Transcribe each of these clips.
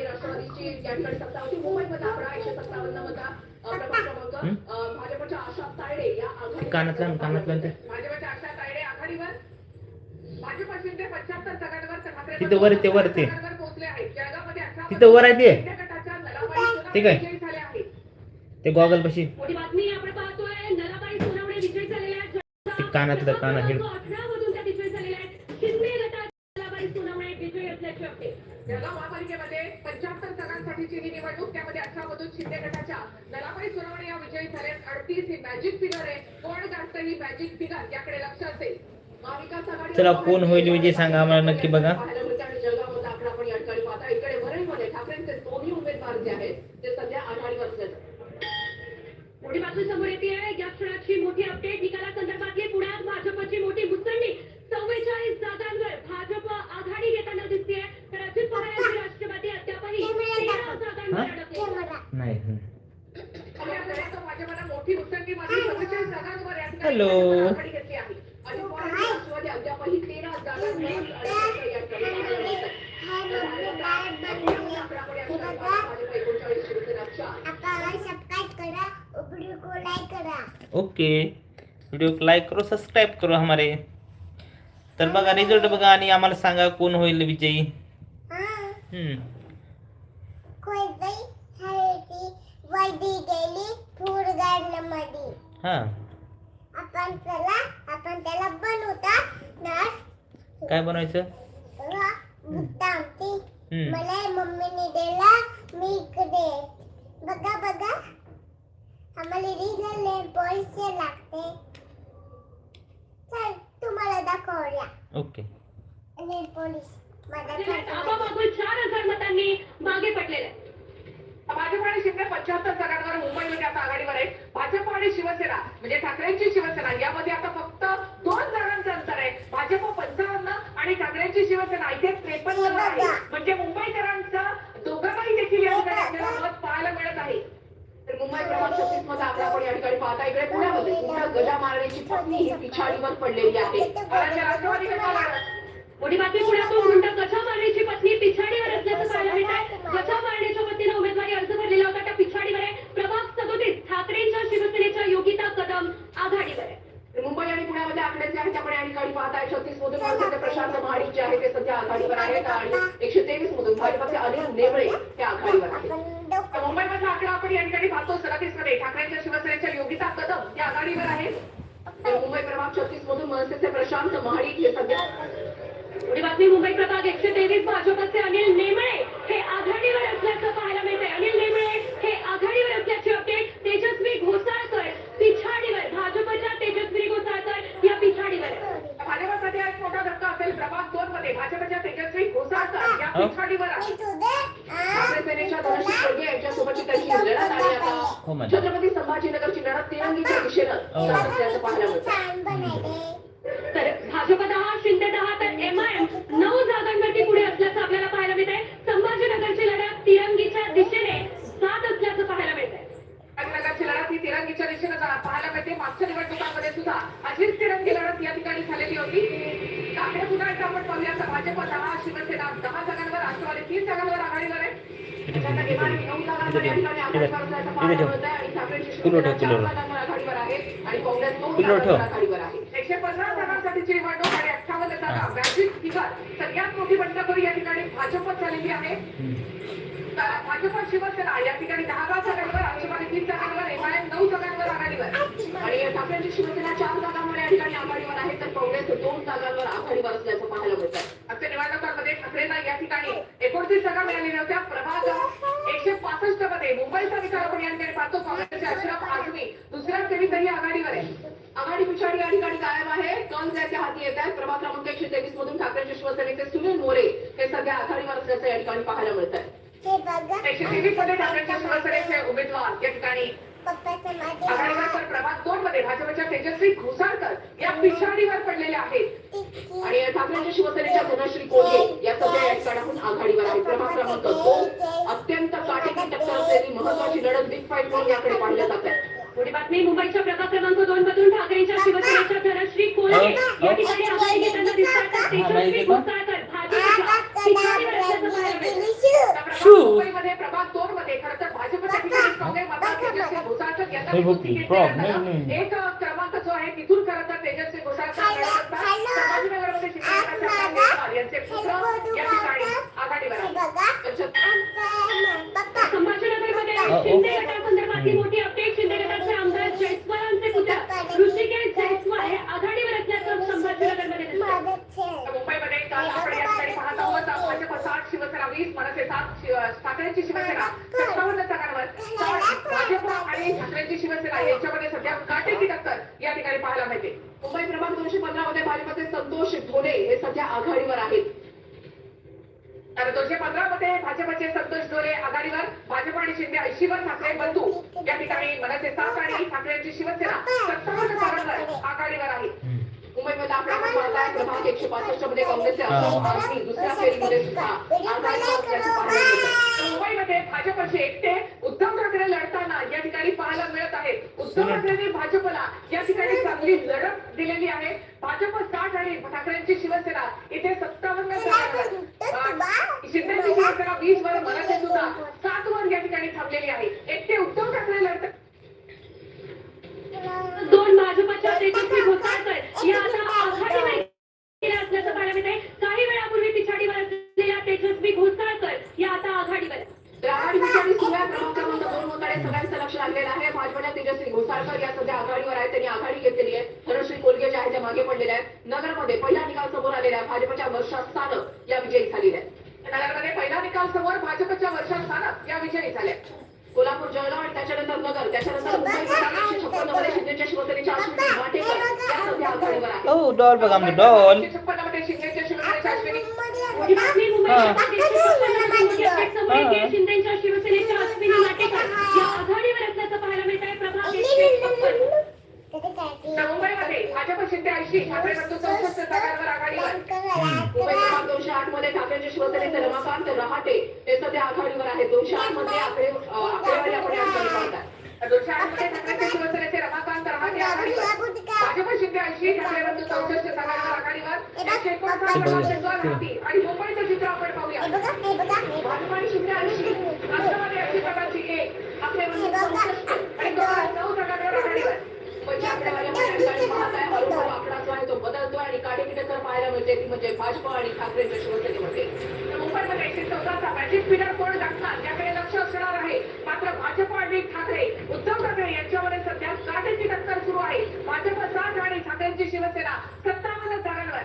आणि राष्ट्रवादीची सत्ता होती मुंबईमध्ये आकडा एकशे सत्तावन्न प्रभाग क्रमांक भाजपच्या आशा तायडे या आघाडी कानातलं कानातलं ते. भाजपच्या आशा तायडे आघाडीवर भाजप शिंदे पंच्याहत्तर ठाकरे तिथं वर ते वर ते. पोहोचले आहेत जळगावमध्ये अठरा तिथं वर आहे ते. ठीक गटाच्या नलाबाई ते काय? झाले आहेत. ते गॉगल पशी मोठी बातमी आपण पाहतोय नलाबाई सोनवणे आहेत. ते कानातलं काना हेड त्या आहेत. शिंदे गटात नलाबाई सोनवणे अपडेट जळगाव महापालिकेमध्ये पंच्याहत्तर जागांसाठीची ही निवडणूक त्यामध्ये अठरा मधून शिंदे गटाच्या नलाबाई सोनवणे या विजयी झाल्यात. अडतीस ही मॅजिक फिगर आहे. कोण गाठतं ही मॅजिक फिगर याकडे लक्ष असेल महाविकास आघाडी चला, कोण होईल विजयी सांगा आम्हाला नक्की बघा. ठाकरेंचे दोन्ही उमेदवार जे आहेत ते सध्या आघाडीवर बातमी समोर येते आहे या क्षणाची मोठी अपडेट निकालासंदर्भातली पुण्यात भाजपची मोठी मुसंडी चव्वेचाळीस जागांवर भाजप आघाडी घेताना दिसते तर अजित पवार यांची राष्ट्रवादी अद्यापही तेरा जागांवर अडकले नाही हं. आणि आपल्याला आता भाजपला मोठी मुसंडी मारली सत्तेचाळीस जागांवर या ठिकाणी हॅलो. आघाडी घेतली आहे आणि पवारांची राष्ट्रवादी अद्यापही तेरा जागांवर अडकल्याचं या ठिकाणी पाहायला मिळतंय. भाजप एकोणचाळीस शिवसेना चार ओके व्हिडिओ को लाईक करो सबस्क्राईब करो हमारे. तर बघा रिझल्ट बघा आणि आम्हाला सांगा कोण होईल विजयी. हा. आपण त्याला आपण त्याला बनवता. नस काय बनवायचं. मला मम्मीने दिला मी इकडे. बघा बघा. आम्हाला रिझल्ट पैसे लागते. चल तुम्हाला दाखवूया. ओके. नेल पोलीस आपामागून चार हजार मतांनी मागे पडलेले. भाजप आणि शिंदे पंच्याहत्तर जागांवर मुंबईमध्ये आता आघाडीवर आहे भाजप आणि शिवसेना म्हणजे ठाकरेंची शिवसेना यामध्ये आता फक्त दोन जागांचं अंतर आहे. भाजप पंचावन्न आणि ठाकरेंची शिवसेना इथे त्रेपन्न आहे. म्हणजे मुंबईकरांचं दोघांनाही देखील या ठिकाणी आपल्याला मत पाहायला मिळत आहे. तर मुंबई क्रमांक छत्तीसमध्ये आपण या ठिकाणी पाहता. इकडे पुण्यामध्ये पुन्हा गजा मारण्याची पत्नी ही पिछाडीवर पडलेली आहे. कारण राष्ट्रवादी गटाला पुण्यातून पत्नी पिछाडीवर असल्याचं पाहायला मिळत आहे गजा मारण्याच्या पत्नीनं उमेदवारी अर्ज भरलेला होता त्या पिछाडीवर आहे. प्रभाग सदोतीस ठाकरेंच्या शिवसेनेच्या योगिता कदम आघाडीवर आहे. मुंबई आणि पुण्यामध्ये आकडे जे आहेत आपण या ठिकाणी पाहताय छत्तीस मधून भाजपचे प्रशांत महाडिक जे आहे ते सध्या आघाडीवर आहेत आणि एकशे तेवीस मधून भाजपचे अनिल नेवळे ते आघाडीवर आहेत. तर मुंबईमधला आकडा आपण या ठिकाणी पाहतो. सदतीसमध्ये ठाकरेंच्या शिवसेनेच्या योगिता कदम त्या आघाडीवर आहेत. तर मुंबई प्रभाग छत्तीस मधून मनसेचे प्रशांत महाडिक हे सध्या पुढे बातमी मुंबई प्रभाग एकशे तेवीस भाजपचे अनिल नेमळे हे आघाडीवर असल्याचं पाहायला मिळते अनिल नेमळे हे आघाडीवर असल्याचे अपडेट तेजस्वी घोसाळकर पिछाडीवर भाजपच्या तेजस्वी घोसाळकर या पिछाडीवर आहे. एक मोठा धक्का असेल प्रभाग दोन मध्ये भाजपच्या तेजस्वी घोसाळकर या. पिछाडीवर आहे. ठाकरे सेनेच्या धनश्री कोळगे यांच्यासोबतची त्यांची लढत आणि हो आता छत्रपती संभाजीनगरची लढत तिरंगीच्या दिशेनं हो. जात असल्याचं पाहायला मिळतं छान बनायले तर भाजप दहा शिंदे दहा तर एम आय एम नऊ जागांवरती पुढे असल्याचं आपल्याला पाहायला मिळत आहे संभाजीनगरची लढत तिरंगीच्या दिशेने जात असल्याचं पाहायला मिळत आहे नगरची लढत ही तिरंगीच्या दिशेनं जा- पाहायला मिळते मागच्या निवडणुकांमध्ये सुद्धा अशीच तिरंगी लढत या ठिकाणी झालेली होती ठाकरे पुन्हा एकदा आपण पाहूया तर भाजप दहा शिवसेना दहा जागांवर राष्ट्रवादी तीन जागांवर आघाडीवर आहे त्यानंतर एमआयएम नऊ जागांवर या ठिकाणी आघाडीवर असल्याचं पाहायला मिळतंय आणि ठाकरेंची शिवसेना चार जागांवर आघाडीवर आहे आणि काँग्रेस दोन कुल्लो ठेव. जागांवर आघाडीवर आहे एकशे पंधरा जागांसाठीची ठेव. आणि अठ्ठावन्न जागा मॅजिक फिगर सगळ्यात मोठी बंडखोरी या ठिकाणी भाजपच झालेली आहे तर भाजप शिवसेना या ठिकाणी दहा दहा जागांवर राष्ट्रवादी तीन जागांवर एमआयएम नऊ जागांवर आघाडीवर आणि ठाकरेंची शिवसेना चार जागांवर या ठिकाणी आघाडीवर आहे तर काँग्रेस दोन जागांवर आघाडीवर असल्याचं पाहायला मिळतं आजच्या निवडणुकांमध्ये ठाकरेंना या ठिकाणी एकोणतीस जागा मिळालेल्या होत्या प्रभाग एकशे पासष्टमध्ये मुंबईचा विचार आपण या ठिकाणी पाहतो. काँग्रेसचे अशरफ आझमी दुसऱ्या फेरीतही आघाडीवर आहे. आघाडी पिछाडी या ठिकाणी कायम आहे. कल त्याच्या हाती येत आहेत. प्रभाग क्रमांक एकशे तेवीस मधून ठाकरेंच्या शिवसेनेचे सुनील मोरे हे सध्या आघाडीवर असल्याचं या ठिकाणी पाहायला मिळत आहे. एकशे तेवीसमध्ये ठाकरेंच्या शिवसेनेचे उमेदवार या ठिकाणी आघाडीवर तर प्रभाग दोन मध्ये भाजपच्या तेजस्वी घोसाळकर या पिछाडीवर पडलेले आहेत. आणि ठाकरेंच्या शिवसेनेच्या धनश्री कोल्हे या सगळ्या ठिकाणाहून आघाडीवर आहे. प्रभाग क्रमांक दोन अत्यंत काटेकी टक्कर असलेली महत्वाची लढत बिग फाईट म्हणून याकडे पाहिलं जात आहे. पुढे बातमी मुंबईच्या प्रभाग क्रमांक दोन मधून ठाकरेंच्या शिवसेनेच्या धनश्री कोल्हे. या ठिकाणी दोन मध्ये तर एक क्रमांक जो आहे तिथून खरं तर तेजस्वी घोसाळकर आज गटाचे माझा उमेदवार यांचे पुत्र या ठिकाणी आघाडीवर हे आहेत. बघा. त्यांच्या- आमचं पप्पा संभाजीनगरमध्ये अ, शिंदे ओ. गटासंदर्भातली मोठी अपडेट शिंदे गटाचे आमदार जयस्वालांचे पुत्र. ऋषिकेश जयस्वाल हे आघाडीवर असल्याचं संभाजीनगरमध्ये दिसतं माझं छेड मुंबईमध्ये काल आपण या ठिकाणी पाहत आहोत. भाजप सात शिवसेना वीस मनसे सात ठाकरेंची शिवसेना. सत्तावन्न जागांवर भाजप आणि ठाकरेंची शिवसेना. यांच्यामध्ये सध्या काटेची टक्कर या ठिकाणी पाहायला मिळते. मुंबई क्रमांक दोनशे पंधरा मध्ये भाजपचे संतोष हे सध्या आघाडीवर आहेत. तर दोनशे पंधरा मध्ये भाजपचे संतोष डोले आघाडीवर भाजप आणि शिंदे ऐंशीवर ठाकरे बंधू. या ठिकाणी मनसे सात आणि ठाकरेंची शिवसेना सत्तावन्न आघाडीवर आहे. मुंबईमध्ये आपला पाहताय क्रमांक एकशे पासष्टमध्ये काँग्रेसचे हा. अशोक आघाडी दुसऱ्या फेरीमध्ये सुद्धा आघाडीवर असल्याचं पाहायला मिळतं. मुंबईमध्ये भाजपचे एकटे उद्धव ठाकरे लढताना या ठिकाणी पाहायला मिळत आहे. उद्धव ठाकरेंनी भाजपला या ठिकाणी चांगली लढत दिलेली आहे. भाजप साठ आणि ठाकरेंची शिवसेना इथे सत्तावन्न शिंदेची शिवसेना वीस वर मराठे सुद्धा सात वर या ठिकाणी थांबलेली आहे. एकटे उद्धव ठाकरे लढत दोन भाजपच्या घोसाळकर या आता आघाडीवर गेल्या असल्याचं पाहायला मिळतंय काही वेळापूर्वी पिछाडीवर असलेल्या तेजस्वी घोसाळकर या आता आघाडीवर क्रमांक दोन सगळ्यांचं लक्ष लागलेलं आहे. भाजपच्या तेजस्वी घोसाळकर या सध्या आघाडीवर आहेत. त्यांनी आघाडी घेतलेली आहे. धनश्री कोलगे जे त्या मागे पडलेल्या आहेत. नगरमध्ये पहिला निकाल समोर आलेला आहे. भाजपच्या वर्षा सानप या विजयी झालेल्या आहेत. नगरमध्ये पहिला निकाल समोर भाजपच्या वर्षा सानप या विजयी झाल्या कोल्हापूर जळगाव आणि त्याच्यानंतर नगर त्याच्यानंतर ओ डॉल बघा आमचं डॉल. शिवसेनेच्या अश्विनी लाटेकर या आघाडीवर असल्याचं पाहायला मिळत आहे प्रभाग तर मुंबईमध्ये भाजप शिंदे ऐंशी ठाकरे चौसष्ट जागांवर आघाडीवर मुंबई क्रमांक दोनशे आठमध्ये ठाकरेंचे शिवसेनेचे रमाकांत रहाटे हे सध्या आघाडीवर आहेत. दोनशे आठमध्ये आकडेवारी आपण दोनशे आठमध्ये ठाकरेंचे शिवसेनेचे रमाकांत रहाटे आघाडीवर भाजप शिंदे ऐंशी ठाकरे बंधू चौसष्ट जागांवर आघाडीवर एकशे एकोणसाठ. आणि मुंबईचं चित्र आपण पाहूया भाजप आणि शिंदे ऐंशी राष्ट्रवादी ऐंशी प्रकारची एक आपले बंधू चौसष्ट आणि नऊ जागांवर आघाडीवर म्हणजे आहे आहे म्हणजे भाजप आणि ठाकरेंच्या शिवसेनेमध्ये तर मुंबईमध्ये एकशे कोण टाकणार याकडे लक्ष असणार आहे मात्र भाजप आणि ठाकरे उद्धव ठाकरे यांच्यामध्ये सध्या काटेची टक्कर सुरू आहे भाजप साठ आणि ठाकरेंची शिवसेना सत्तावन्न जागांवर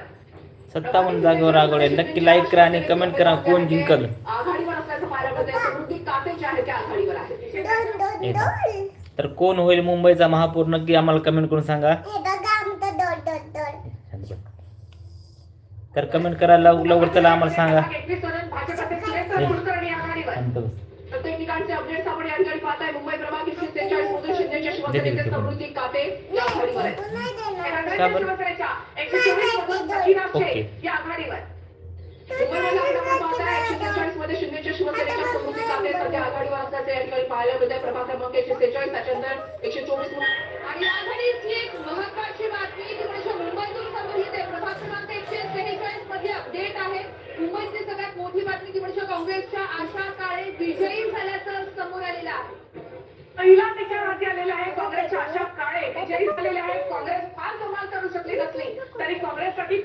सत्तावन्न जागेवर आघाडी आहे. नक्की लाईक करा आणि कमेंट करा कोण जिंकल. आघाडीवर असल्याचं पाहायला मिळते समृद्धी आहे त्या आघाडीवर आहेत. तर कोण होईल मुंबईचा महापौर नक्की आम्हाला कमेंट करून सांगा. तर कमेंट करा लव लवकर चला आम्हाला सांगा. ओके. एकशे त्याच्यानंतर एकशे चोवीस आणि आघाडीतली एक महत्वाची बातमी म्हणजे मुंबईतून प्रभाग क्रमांक एकशे सेहेचाळीसमध्ये अपडेट आहे मुंबईतली सगळ्यात मोठी बातमी ती म्हणजे काँग्रेसच्या आशा काळे विजयी झाल्याचं समोर आलेलं आहे पहिला निकाल आलेला आहे काँग्रेसच्या आशा काळे. विजयी झालेले आहेत काँग्रेस फार कमाल करू शकली नसली तरी काँग्रेससाठी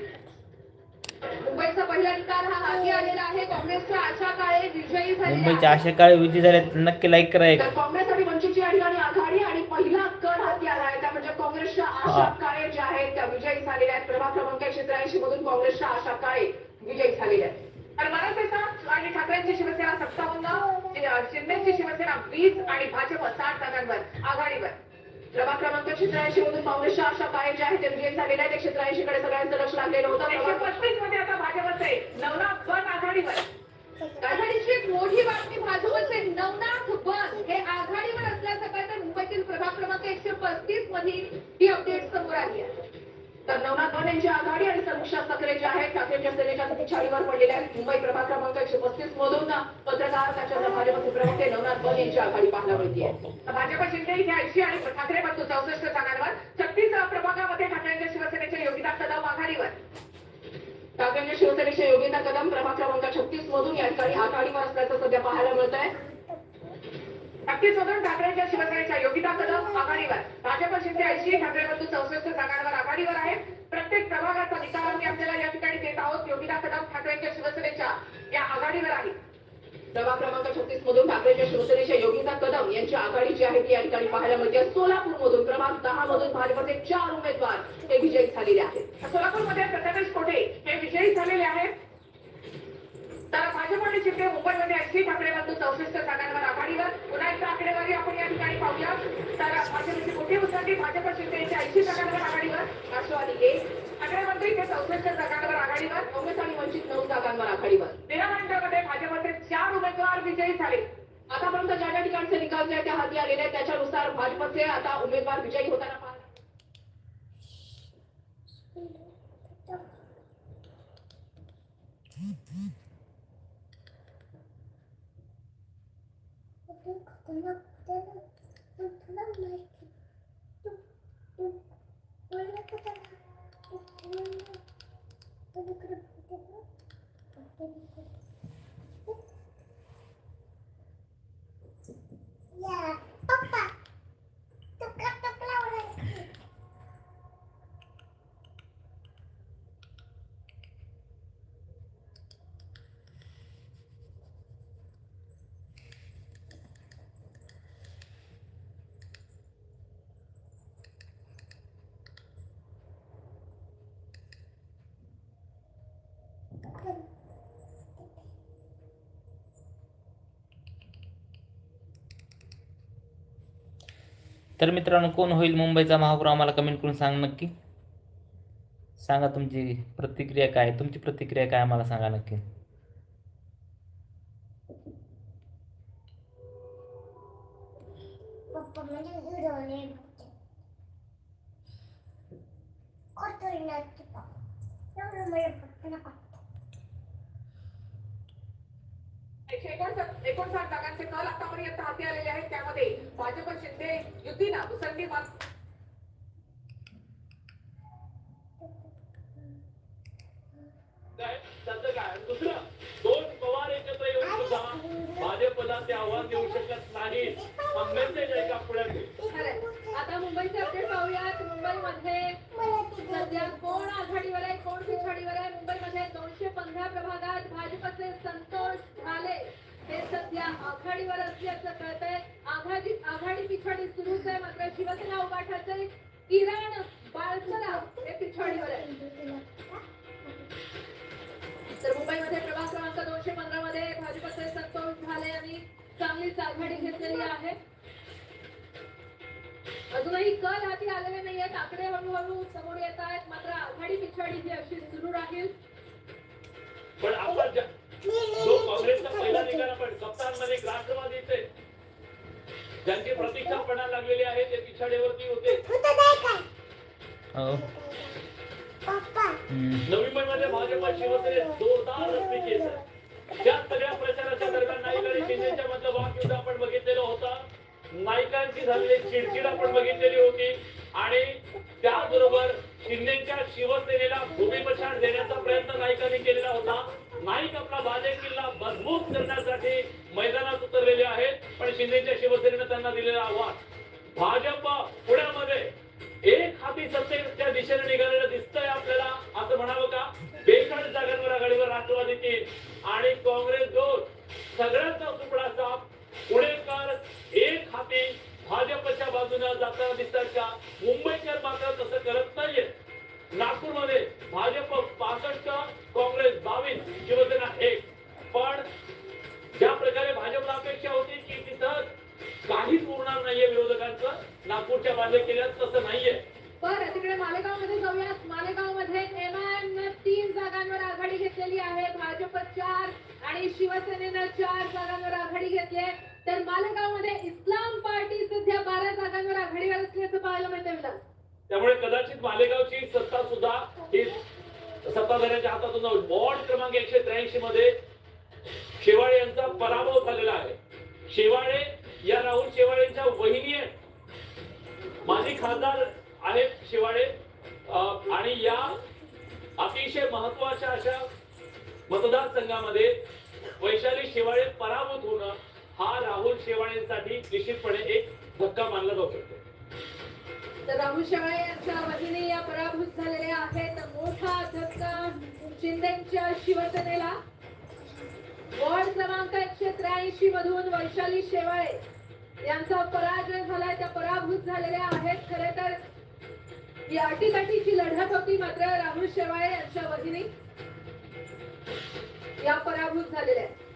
मुंबईचा पहिला निकाल हा हाती आलेला आहे. काँग्रेसच्या आशा काळे विजयी झालेल्या मुंबईच्या आहेत. आशा काळे विजय झाले नक्की लाईक करा एक. काँग्रेस आणि वंचितची ठिकाणी आघाडी आणि पहिला कड हाती आला आहे. त्या म्हणजे काँग्रेसच्या आशा. काळे ज्या आहेत त्या विजयी झालेल्या आहेत. प्रभाग क्रमांक एकशे त्र्याऐंशी मधून काँग्रेसच्या आशा काळे विजयी झालेल्या आहेत. तर मनसे सात आणि ठाकरेंची शिवसेना सत्तावन्न शिंदेची शिवसेना वीस आणि भाजप साठ प्रभाग क्रमांक एकशे त्र्याऐंशी मधून काँग्रेसच्या आशा काळे ज्या आहेत विजयी झालेल्या आहेत एकशे त्र्याऐंशी कडे सगळ्यांचं लक्ष लागलेलं होतं. एकशे पस्तीसमध्ये आता भाजपचे नवनाथ बन आघाडीवर. आघाडीची एक मोठी बातमी भाजपचे नवनाथ बन हे आघाडीवर असल्याचं काय तर मुंबईतील प्रभाग क्रमांक एकशे पस्तीस मधील ही अपडेट समोर आली आहे. तर नवनाथ बन यांची आघाडी आणि समीक्षा ठाकरे जे आहेत ठाकरेंच्या सेनेच्या पिछाडीवर पडलेल्या आहेत. मुंबई प्रभाग क्रमांक एकशे पस्तीस मधून पत्रकार त्याच्या भाजपचे प्रवक्ते नवनाथ बन यांची आघाडी पाहायला मिळते भाजप शिंदे इथे ऐंशी आणि ठाकरे बंधू चौसष्ट जागांवर छत्तीस प्रभागामध्ये ठाकरेंच्या शिवसेनेच्या योगिता कदम आघाडीवर. ठाकरेंच्या शिवसेनेच्या योगिता कदम प्रभाग क्रमांक छत्तीस मधून या ठिकाणी आघाडीवर असल्याचं सध्या पाहायला मिळत आहे नक्कीच उद्धव ठाकरेंच्या शिवसेनेच्या योगिता कदम आघाडीवर. भाजप शिंदे ऐंशी ठाकरे बंधू चौसष्ट जागांवर आघाडीवर आहे. प्रत्येक प्रभागाचा निकाल आम्ही आपल्याला या ठिकाणी देत आहोत. योगिता कदम ठाकरेंच्या शिवसेनेच्या या आघाडीवर आहे. प्रभाग क्रमांक छत्तीस मधून ठाकरेंच्या शिवसेनेच्या योगिता कदम यांची आघाडी जी आहे ती या ठिकाणी पाहायला मिळते. सोलापूर मधून क्रमांक दहा मधून भाजपचे चार उमेदवार हे विजयी झालेले आहेत. सोलापूरमध्ये प्रथमेश कोठे हे विजयी झालेले आहेत? तर भाजप आणि शिंदे मुंबईमध्ये ऐंशी ठाकरे चौसष्ट जागांवर आघाडीवर पुन्हा एकदा आकडेवारी आपण या ठिकाणी पाहूया. तर भाजपची मोठी उतरली भाजप शिंदे यांच्या ऐंशी जागांवर आघाडीवर राष्ट्रवादी एक ठाकरे मंत्री हे चौसष्ट जागांवर आघाडीवर काँग्रेस आणि वंचित नऊ जागांवर आघाडीवर. निरामंडळमध्ये भाजपचे चार उमेदवार विजयी झाले. आतापर्यंत ज्या ज्या ठिकाणचे निकाल जे त्या ते हाती आलेले आहेत त्याच्यानुसार भाजपचे आता उमेदवार विजयी होताना 또 그럼 그때로 그때로 तर मित्रांनो कोण होईल मुंबईचा महापौर आम्हाला कमेंट करून सांग नक्की. सांगा तुमची प्रतिक्रिया काय आहे. तुमची प्रतिक्रिया काय आम्हाला सांगा नक्की. एकोणसाठ जागांचे कल आतापर्यंत हाती आलेले आहेत. त्यामध्ये भाजप शिंदे युतीनं मुसंडी दुसरं दोन पवार एकत्र येऊन सुद्धा भाजपला ते आव्हान देऊ शकत नाही मेसेज आहे का पुढे? खरंय. आता मुंबईचे अपडेट पाहूयात मुंबईमध्ये सध्या कोण आघाडीवर आहे कोण पिछाडीवर आहे? मुंबईमध्ये दोनशे पंधरा प्रभागात भाजपचे संतोष ढाले. हे सध्या आघाडीवर असल्याचं कळतंय. आघाडी आघाडी पिछाडी सुरूच आहे. मात्र शिवसेना उभाठाचे किरण बाळसरा हे पिछाडीवर आहे. तर मुंबईमध्ये प्रभाग क्रमांक दोनशे पंधरा मध्ये भाजपचे संतोष झाले यांनी चांगलीच आघाडी घेतलेली आहे. अजूनही कल हाती आलेले नाही आहेत आकडे हळूहळू समोर येत आहेत. मात्र आघाडी पिछाडी ही अशी सुरू राहील. पण आपण जो काँग्रेसचा पहिला निकाल आपण सप्ताहांमध्ये राष्ट्रवादीचे ज्यांची प्रतीक्षा पडायला लागलेली आहे ते पिछाडीवरती होते. हो. नवी मुंबईमध्ये भाजप शिवसेनेत जोरदार रस्ते केस आहे त्या सगळ्या प्रचाराच्या दरम्यान नाईक आणि शिंदेच्या मधलं वाकयुद्ध आपण बघितलेलं होतं. नायकांची झालेली चिडचिड आपण बघितलेली होती. आणि त्याचबरोबर शिंदेच्या शिवसेनेला भूमिपछाड देण्याचा प्रयत्न नाईकांनी केलेला होता. नाईक आपला बाले किल्ला मजबूत करण्यासाठी मैदानात उतरलेले आहेत पण शिंदेच्या शिवसेनेनं त्यांना दिलेला आव्हान. भाजप पुण्यामध्ये एक हाती सत्तेच्या दिशेने निघालेलं दिसतंय आपल्याला असं म्हणावं का? बेचाळीस जागांवर आघाडीवर राष्ट्रवादी तीन आणि काँग्रेस दोन. सगळ्यांचा सुपडा साफ पुणेकर एक हाती भाजपच्या बाजूने जाताना दिसतात का? मुंबईकर मात्र तसं करत नाहीये. नागपूरमध्ये भाजप पासष्ट काँग्रेस बावीस शिवसेना एक. पण ज्या प्रकारे भाजपला अपेक्षा होती की तिथं काहीच उरणार नाहीये विरोधकांचं नागपूरच्या बाजू केल्यास तसं नाहीये. बरं तिकडे मालेगावमध्ये जाऊयात. मालेगावमध्ये एमआयएम तीन जागांवर आघाडी घेतलेली आहे. भाजप चार आणि शिवसेनेनं चार जागांवर आघाडी घेतली आहे. तर मालेगावमध्ये इस्लाम पार्टी सध्या बारा जागांवर आघाडीवर असल्याचं पाहायला मिळतं त्यामुळे कदाचित मालेगावची सत्ता सुद्धा सत्ताधाऱ्यांच्या हातातून जाऊन वॉर्ड क्रमांक एकशे त्र्याऐंशी मध्ये शेवाळे यांचा पराभव झालेला आहे. शेवाळे या राहुल शेवाळेंच्या वहिनी आहेत. माजी खासदार आहेत शेवाळे आणि या अतिशय महत्त्वाच्या अशा मतदारसंघामध्ये वैशाली शेवाळे पराभूत होणं हा राहुल शेवाळेंसाठी निश्चितपणे एक धक्का मानला जाऊ शकतो. तर राहुल शेवाळे यांच्या वहिनी या पराभूत झालेल्या आहेत मोठा धक्का शिंदेच्या शिवसेनेला. वॉर्ड क्रमांक एकशे त्र्याऐंशी मधून वैशाली शेवाळे यांचा पराजय झालाय. त्या पराभूत झालेल्या आहेत. खरे तर ही अटीकाटीची लढत होती मात्र राहुल शेवाळे यांच्या वहिनी या पराभूत झालेल्या आहेत.